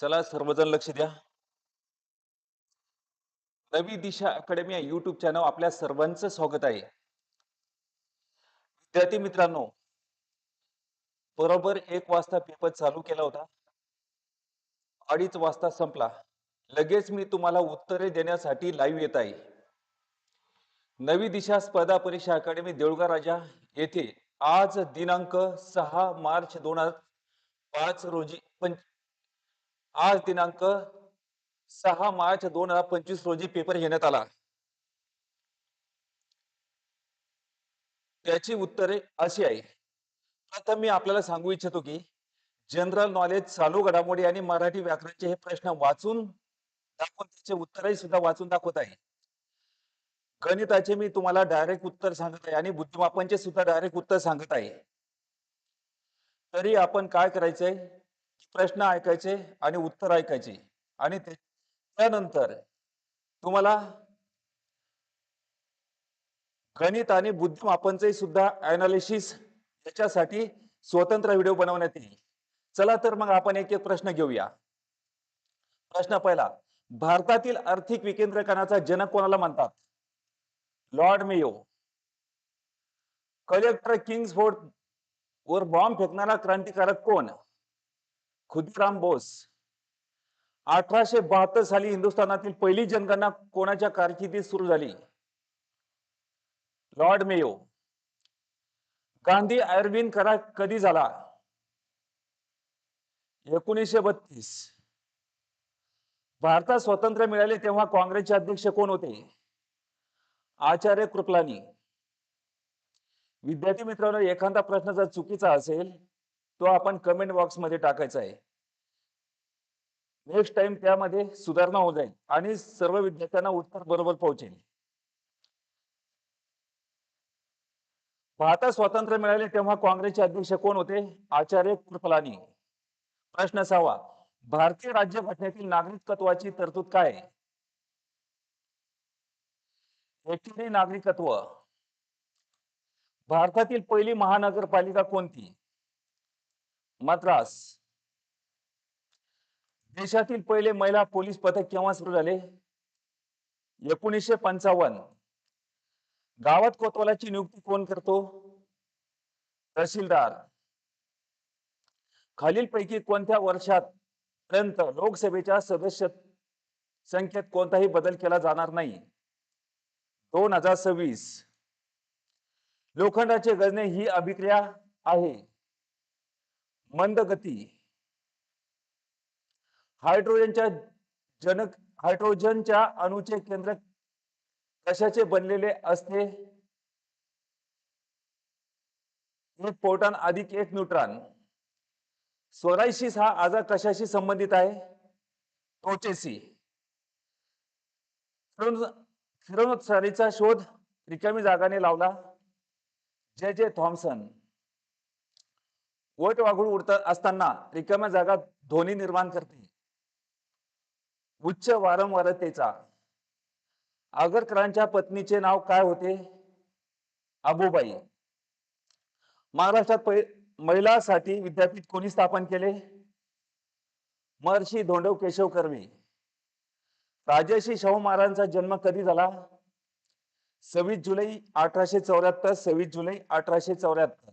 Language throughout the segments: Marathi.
चला सर्वजण लक्ष द्या. नवी दिशा अकॅडमी या युट्यूब चॅनल आपल्या सर्वांचं स्वागत आहे. विद्यार्थी मित्रांनो बरोबर एक वाजता पेपर चालू केला होता. अडीच वाजता संपला. लगेच मी तुम्हाला उत्तरे देण्यासाठी लाईव्ह येत आहे. नवी दिशा स्पर्धा परीक्षा अकॅडमी देऊळगा राजा येथे आज दिनांक सहा मार्च दोन हजार पाच रोजी पंच आज दिनांक सहा मार्च दोन हजार पंचवीस रोजी पेपर घेण्यात आला. त्याची उत्तरे अशी आहे. प्रथम मी आपल्याला सांगू इच्छितो की जनरल नॉलेज चालू घडामोडी आणि मराठी व्याकरणचे हे प्रश्न वाचून दाखवून त्याचे उत्तरही सुद्धा वाचून दाखवत आहे. गणिताचे मी तुम्हाला डायरेक्ट उत्तर सांगत आहे आणि बुद्धिमापनचे सुद्धा डायरेक्ट उत्तर सांगत आहे. तरी आपण काय करायचंय? प्रश्न ऐकायचे आणि उत्तर ऐकायचे. आणि त्यानंतर तुम्हाला गणित आणि बुद्धिमापनचे सुद्धा अनालिसिस याच्यासाठी स्वतंत्र व्हिडिओ बनवण्यात येईल. चला तर मग आपण एक एक प्रश्न घेऊया. प्रश्न पहिला भारतातील आर्थिक विकेंद्रीकरणाचा जनक कोणाला म्हणतात? Lord Mayo. कलेक्टर किंग्सफोर्ड वर बॉम्ब फेकणारा क्रांतिकारक कोण? खुदीराम बोस. अठराशे बहात्तर साली हिंदुस्थानातील पहिली जनगणना कोणाच्या कारकिर्दीत सुरू झाली? Lord Mayo. गांधी आयुर्विन करा कधी झाला? एकोणीसशे बत्तीस. भारतात स्वातंत्र्य मिळाले तेव्हा काँग्रेसचे अध्यक्ष कोण होते? आचार्य कृपलानी. विद्यार्थी मित्रांनो एखादा प्रश्न जर चुकीचा असेल तो आपण कमेंट बॉक्समध्ये टाकायचा आहे. नेक्स्ट टाइम त्यामध्ये सुधारणा होऊन जाईल आणि सर्व विद्यार्थ्यांना उत्तर बरोबर पोहोचेल. भारतात स्वातंत्र्य मिळाले तेव्हा काँग्रेसचे अध्यक्ष कोण होते? आचार्य कृपलानी. प्रश्न सहावा. भारतीय राज्यघटनेतील नागरिकत्वाची तरतूद काय? नागरिकत्व. भारतातील पहिली महानगरपालिका कोणती? मद्रास. देशातील पहिले महिला पोलीस पथक केव्हा सुरू झाले? एकोणीसशे पंचावन्न. गावात कोतवालाची नियुक्ती कोण करतो? तहसीलदार. खालीलपैकी कोणत्या वर्षात पर्यंत लोकसभेच्या सदस्य संख्येत कोणताही बदल केला जाणार नाही? दोन हजार सव्वीस. लोखंडाचे गजने ही अभिक्रिया आहे. मंद गती. हायड्रोजनच्या जनक हायड्रोजनच्या अणुचे केंद्र कशाचे बनलेले असते? एक प्रोटॉन अधिक एक न्यूट्रॉन. सोरायसिस हा आजार कशाशी संबंधित आहे? टोचेसी किरणोत्सारीचा शोध रिकामी जागाने लावला. जे जे थॉम्सन वट वाघूळ उडत असताना रिकाम्या जागा ध्वनी निर्माण करते. उच्च वारंवारतेचा. आगरकरांच्या पत्नीचे नाव काय होते? अबुबाई महाराष्ट्रात महिलांसाठी विद्यापीठ कोणी स्थापन केले? महर्षी धोंडव केशव कर्वे. राजर्षी शाहू महाराजांचा जन्म कधी झाला? सव्वीस जुलै अठराशे चौऱ्याहत्तर सव्वीस जुलै अठराशे चौऱ्याहत्तर.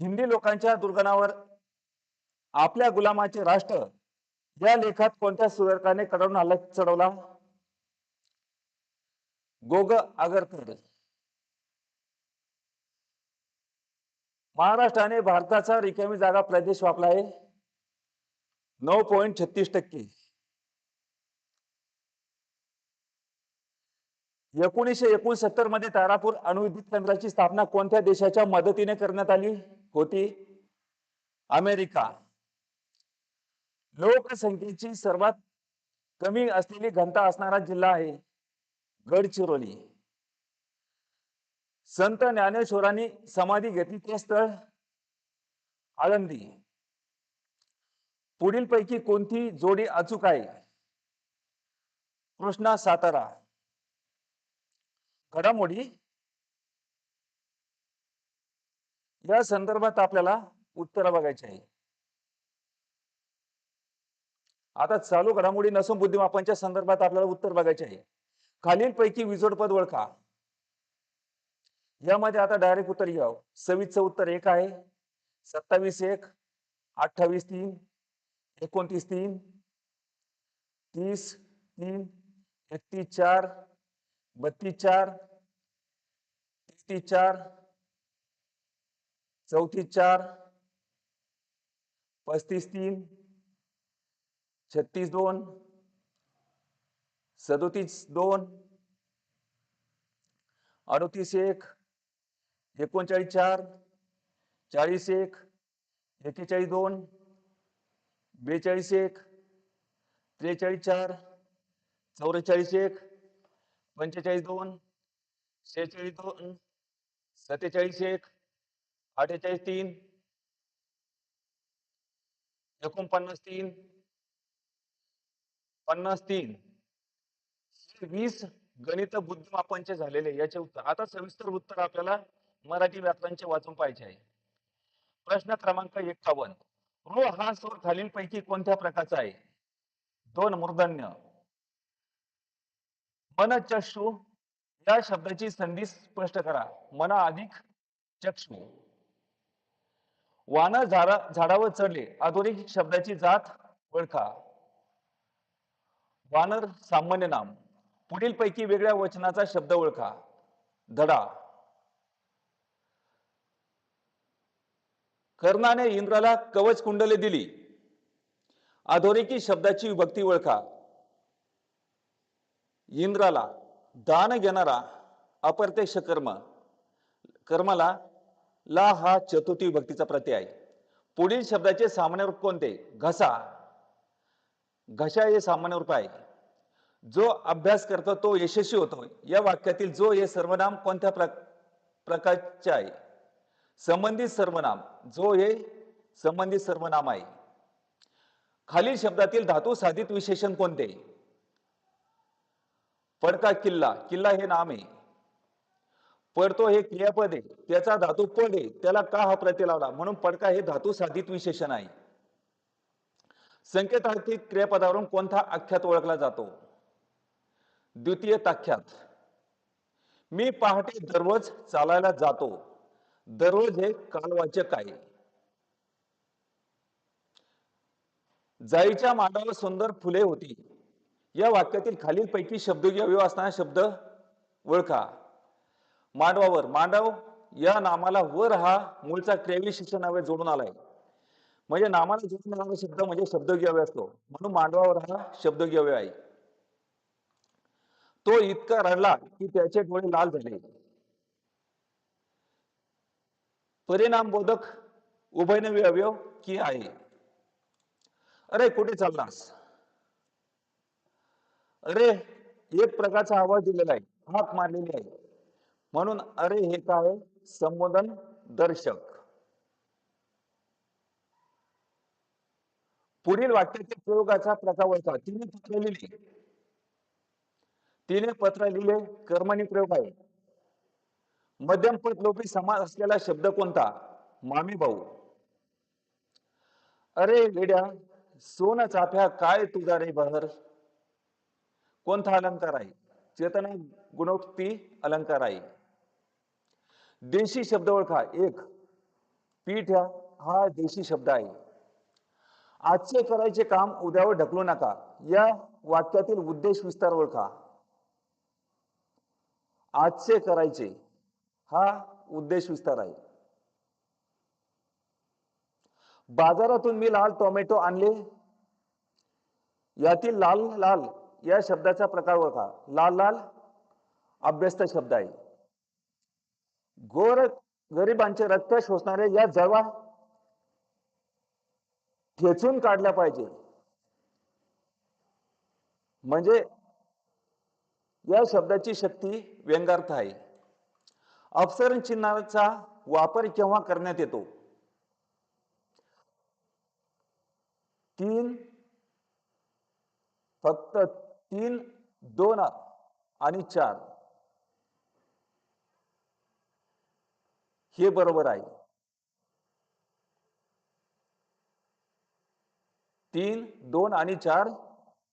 हिंदी लोकांच्या दुर्गणावर आपल्या गुलामाचे राष्ट्र या लेखात कोणत्या सुधारकाने कडवून हल्ला चढवला? गोग आगरकर. महाराष्ट्राने भारताचा रिकामी जागा प्रदेश वापला आहे. नऊ पॉईंट छत्तीस टक्के. एकोणीसशे एकोणसत्तरमध्ये तारापूर अणुविद्युत केंद्राची स्थापना कोणत्या देशाच्या मदतीने करण्यात आली? होती. अमेरिका. लोकसंख्येची सर्वात कमी असलेली घनता असणारा जिल्हा आहे गडचिरोली. संत ज्ञानेश्वरांनी समाधी घेतली ते स्थळ आळंदी. पुढील पैकी कोणती जोडी अचूक आहे? कृष्णा सातारा. घडामोडी या संदर्भात आपल्याला उत्तर बघायचे आहे. आता चालू घडामोडी नसून बुद्धिमापनच्या संदर्भात आपल्याला उत्तर बघायचे आहे. खालीलपैकी विजोड पद ओळखा. यामध्ये आता डायरेक्ट उत्तर घ्या. सव्वीसचं उत्तर एक आहे. सत्तावीस एक अठ्ठावीस तीन एकोणतीस तीन तीस तीन एकतीस चार बत्तीस चार तेहतीस चार चौतीस चार पस्तीस तीन छत्तीस दोन सदोतीस दोन अडतीस एक एकोणचाळीस चार चाळीस एक एकेचाळीस दोन बेचाळीस एक त्रेचाळीस चार चौवेचाळीस एक पंचेचाळीस दोन शेहेचाळीस दोन सत्तेचाळीस एक अठ्ठेचाळीस तीन. एकोणपन्नास तीन. पन्नास तीन. वीस गणित बुद्धिमापनचे झालेले याचे उत्तर. आता सविस्तर उत्तर आपल्याला मराठी व्याकरणचे वाचून पाहिजे आहे. प्रश्न क्रमांक एकावन्न. रो हा स्वर खालीलपैकी कोणत्या प्रकारचा आहे? दोन मूर्धन्य मन चक्षु. या शब्दाची संधी स्पष्ट करा. मना अधिक चक्षु. वान झाडा झाडावर चढले. आधुनिक शब्दाची जात ओळखा. वानर सामान्य नाम. पुढील पैकी वेगळ्या वचनाचा शब्द ओळखा. धडा. कर्णाने इंद्राला कवच कुंडले दिली. अधोरेखित शब्दाची विभक्ती ओळखा. इंद्राला दान घेणारा अप्रत्यक्ष कर्म. कर्माला ला हा चतुर्थी विभक्तीचा प्रत्यय आहे. पुढील शब्दाचे सामान्य रूप कोणते? घसा. घशा हे सामान्य रूप आहे. जो अभ्यास करतो तो यशस्वी होतो. या वाक्यातील जो हे सर्वनाम कोणत्या प्र प्रकारचे आहे? संबंधित सर्वनाम. जो हे संबंधित सर्वनाम आहे. खालील शब्दातील धातू साधित विशेषण कोणते? पडका किल्ला. किल्ला हे नाम आहे. पडतो हे क्रियापद आहे. त्याचा धातू पड आहे. त्याला का हा प्रत्यय लावला? म्हणून पडका हे धातू साधित विशेषण आहे. संकेतार्थी क्रियापदावरून कोणता आख्यात ओळखला जातो? द्वितीय ताख्यात. मी पहाटे दररोज चालायला जातो. दररोज हे कालवाचक आहे. जाईच्या मांडावर सुंदर फुले होती. या वाक्यातील खालीलपैकी शब्दयोगी अवयव असणारा शब्द ओळखा. मांडवावर मांडव या नामाला वर हा मूळचा क्रियाविशेष नावे जोडून आलाय. म्हणजे नामाला जोडून आलेला शब्द म्हणजे शब्दयोगी असतो. म्हणून मांडवावर हा शब्द अवयव आहे तो इतका रडला की त्याचे डोळे लाल झाले. परिणाम बोधक उभयनवी अवयव की आहे? अरे कुठे चाललास? अरे एक प्रकारचा आवाज दिलेला आहे. हाक मारलेली आहे. म्हणून अरे हे काय? संबोधन दर्शक. पुढील वाक्याच्या प्रयोगाचा प्रकार ओळखा तिने पत्र लिहिले. तिने पत्र लिहिले. कर्मणी प्रयोग आहे. मध्यम पद लोपी समाज असलेला शब्द कोणता? मामी भाऊ. अरे वेड्या सोन चाफ्या काय तुझा रे बहर? कोणता अलंकार आहे? चेतना गुणोक्ती अलंकार आहे. देशी शब्द ओळखा एक पीठ हा देशी शब्द आहे. आजचे करायचे काम उद्यावर ढकलू नका. या वाक्यातील उद्देश विस्तार ओळखा आजचे करायचे हा उद्देश विस्तार आहे. बाजारातून मी लाल टोमॅटो आणले. यातील लाल लाल या शब्दाचा प्रकार ओळखा. लाल लाल अभ्यस्त शब्द आहे. गोर गरिबांचे रक्त शोषणारे या जळवा ठेचून काढल्या पाहिजे. म्हणजे या शब्दाची शक्ती व्यंगार्थ आहे. अपसरण चिन्हाचा वापर केव्हा करण्यात येतो? तीन फक्त तीन दोन आणि चार. हे बरोबर आहे. तीन दोन आणि चार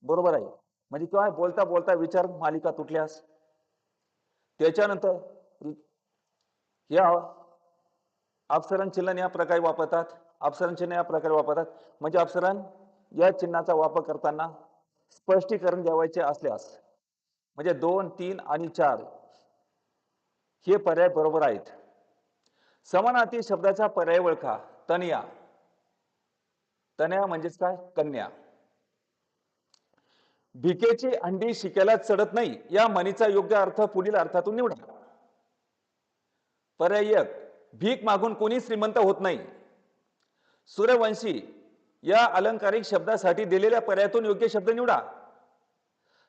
बरोबर आहे. म्हणजे काय बोलता बोलता विचार मालिका तुटल्यास. त्याच्यानंतर या अप्सरण चिन्ह या प्रकारे वापरतात. अप्सरण चिन्ह या प्रकारे वापरतात. म्हणजे अप्सरण या चिन्हाचा वापर करताना स्पष्टीकरण द्यावायचे असल्यास म्हणजे दोन तीन आणि चार हे पर्याय बरोबर आहेत. समानार्थी शब्दाचा पर्याय ओळखा. तनया. तनया म्हणजेच काय? कन्या. भिकेची अंडी शिकायला चढत नाही या म्हणीचा योग्य अर्थ पुढील अर्थातून निवडा. पर्याय एक भीक मागून कोणी श्रीमंत होत नाही. सूर्यवंशी या अलंकारिक शब्दासाठी दिलेल्या पर्यायातून योग्य शब्द निवडा.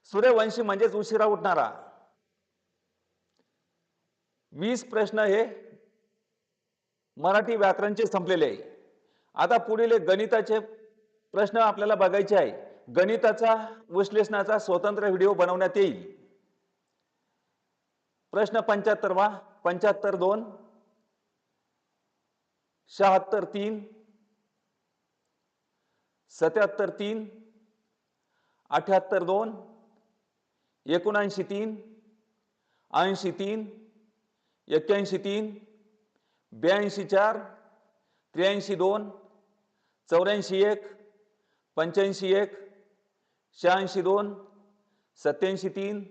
सूर्यवंशी म्हणजेच उशिरा उठणारा. वीस प्रश्न हे मराठी व्याकरणचे संपलेले आहे. आता पुढील गणिताचे प्रश्न आपल्याला बघायचे आहे. गणिताचा विश्लेषणाचा स्वतंत्र व्हिडिओ बनवण्यात येईल. प्रश्न पंच्याहत्तर वा. पंच्याहत्तर दोन. शहात्तर तीन. सत्याहत्तर तीन. अठ्याहत्तर दोन. एकोणऐंशी तीन. ऐंशी तीन. एक्क्याऐंशी तीन. ब्याऐंशी चार त्र्याऐंशी दोन चौऱ्याऐंशी एक पंच्याऐंशी एक शहाऐंशी दोन सत्याऐंशी तीन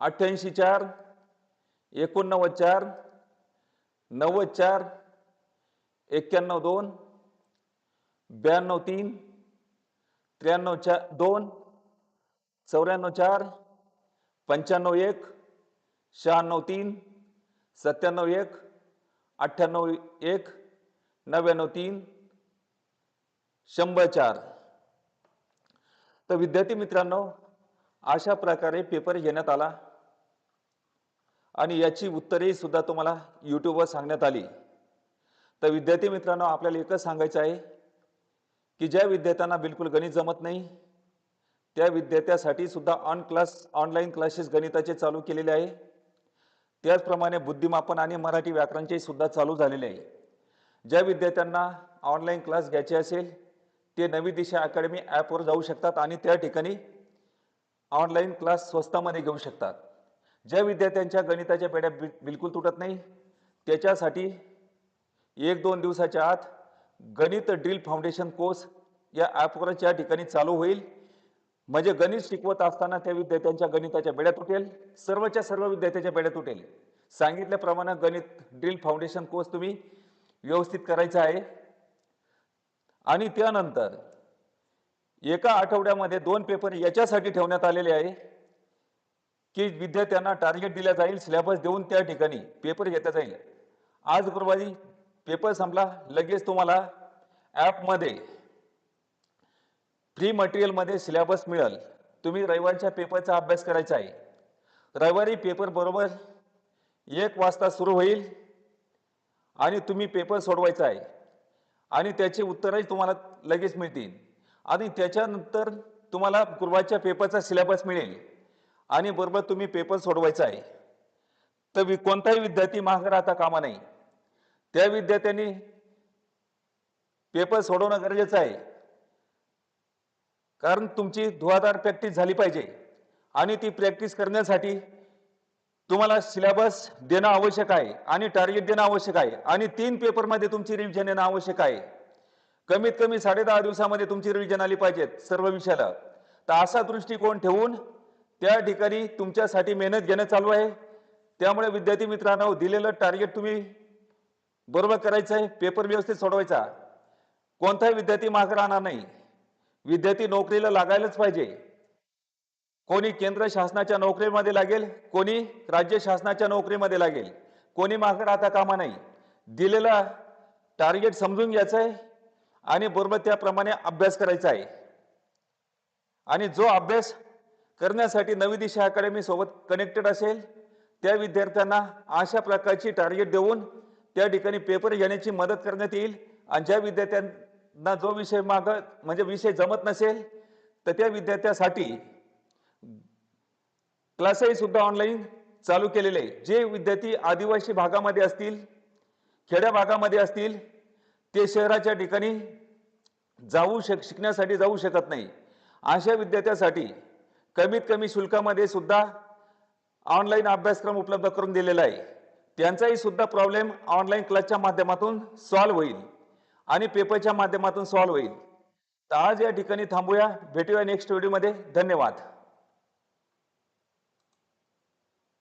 अठ्ठ्याऐंशी चार एकोणनव्वद चार नव्वद चार एक्क्याण्णव दोन ब्याण्णव तीन त्र्याण्णव चार दोन चौऱ्याण्णव चार पंच्याण्णव एक शहाण्णव तीन सत्त्याण्णव एक अठ्ठ्याण्णव एक नव्याण्णव तीन शंभर चार. तर विद्यार्थी मित्रांनो अशा प्रकारे पेपर घेण्यात आला. आणि याची उत्तरे सुद्धा तुम्हाला यूट्यूबवर सांगण्यात आली. तर विद्यार्थी मित्रांनो आपल्याला एकच सांगायचं आहे की ज्या विद्यार्थ्यांना बिलकुल गणित जमत नाही त्या विद्यार्थ्यासाठी सुद्धा ऑन क्लास ऑनलाईन क्लासेस गणिताचे चालू केलेले आहे. त्याचप्रमाणे बुद्धिमापन आणि मराठी व्याकरणचे सुद्धा चालू झालेले आहे. ज्या विद्यार्थ्यांना ऑनलाईन क्लास घ्यायचे असेल ते नवी दिशा अकॅडमी ॲपवर जाऊ शकतात आणि त्या ठिकाणी ऑनलाईन क्लास स्वस्तामध्ये घेऊ शकतात. ज्या विद्यार्थ्यांच्या गणिताच्या पेढ्या बि बिलकुल तुटत नाही त्याच्यासाठी एक दोन दिवसाच्या आत गणित ड्रिल फाउंडेशन कोर्स या ॲपवरच या ठिकाणी चालू होईल. म्हणजे गणित शिकवत असताना त्या विद्यार्थ्यांच्या गणिताच्या बेड्या तुटेल? सर्वच्या सर्व विद्यार्थ्याच्या बेड्या तुटेल. सांगितल्याप्रमाणे गणित ड्रिल फाउंडेशन कोर्स तुम्ही व्यवस्थित करायचा आहे. आणि त्यानंतर एका आठवड्यामध्ये दोन पेपर याच्यासाठी ठेवण्यात आलेले आहे की विद्यार्थ्यांना टार्गेट दिल्या जाईल सिलेबस देऊन त्या ठिकाणी पेपर घेता जाईल. आज गुरुवारी पेपर संपला लगेच तुम्हाला ॲपमध्ये फ्री मटेरियलमध्ये सिलेबस मिळेल. तुम्ही रविवारच्या पेपरचा अभ्यास करायचा आहे. रविवारी पेपर बरोबर एक वाजता सुरू होईल आणि तुम्ही पेपर सोडवायचा आहे. आणि त्याचे उत्तरही तुम्हाला लगेच मिळतील. आणि त्याच्यानंतर तुम्हाला गुरुवारच्या पेपरचा सिलेबस मिळेल. आणि बरोबर तुम्ही पेपर सोडवायचा आहे. तर कोणताही विद्यार्थी मागे राहता कामा नाही त्या विद्यार्थ्यांनी पेपर सोडवणं गरजेचं आहे. कारण तुमची धुवाधार प्रॅक्टिस झाली पाहिजे. आणि ती प्रॅक्टिस करण्यासाठी तुम्हाला सिलेबस देणं आवश्यक आहे आणि टार्गेट देणं आवश्यक आहे. आणि तीन पेपरमध्ये तुमची रिव्हिजन येणं आवश्यक आहे. कमीत कमी साडे दहा दिवसामध्ये तुमची रिव्हिजन आली पाहिजेत सर्व विषयाला. तर असा दृष्टिकोन ठेवून त्या ठिकाणी तुमच्यासाठी मेहनत घेणं चालू आहे. त्यामुळे विद्यार्थी मित्रांनो दिलेलं टार्गेट तुम्ही बरोबर करायचं आहे. पेपर व्यवस्थित सोडवायचा. कोणताही विद्यार्थी माग राहणार नाही. विद्यार्थी नोकरीला लागायलाच पाहिजे. कोणी केंद्र शासनाच्या नोकरीमध्ये लागेल कोणी राज्य शासनाच्या नोकरीमध्ये लागेल. कोणी मागे राहता कामा नाही दिलेला टार्गेट समजून घ्यायचं आहे आणि बरोबर त्याप्रमाणे अभ्यास करायचा आहे. आणि जो अभ्यास करण्यासाठी नवी दिशा अकॅडमी सोबत कनेक्टेड असेल त्या विद्यार्थ्यांना अशा प्रकारची टार्गेट देऊन त्या ठिकाणी पेपर घेण्याची मदत करण्यात येईल. आणि ज्या विद्यार्थ्यां ना जो विषय माग म्हणजे विषय जमत नसेल तर त्या विद्यार्थ्यासाठी क्लासही सुद्धा ऑनलाईन चालू केलेले आहे. जे विद्यार्थी आदिवासी भागामध्ये असतील खेड्या भागामध्ये असतील ते शहराच्या ठिकाणी जाऊ शक शिकण्यासाठी जाऊ शकत नाही. अशा विद्यार्थ्यासाठी कमीत कमी शुल्कामध्ये सुद्धा ऑनलाईन अभ्यासक्रम उपलब्ध करून दिलेला आहे. त्यांचाही सुद्धा प्रॉब्लेम ऑनलाईन क्लासच्या माध्यमातून सॉल्व्ह होईल. आणि पेपरच्या माध्यमातून सॉल्व्ह होईल. तर आज या ठिकाणी थांबूया. भेटूया नेक्स्ट व्हिडिओमध्ये धन्यवाद.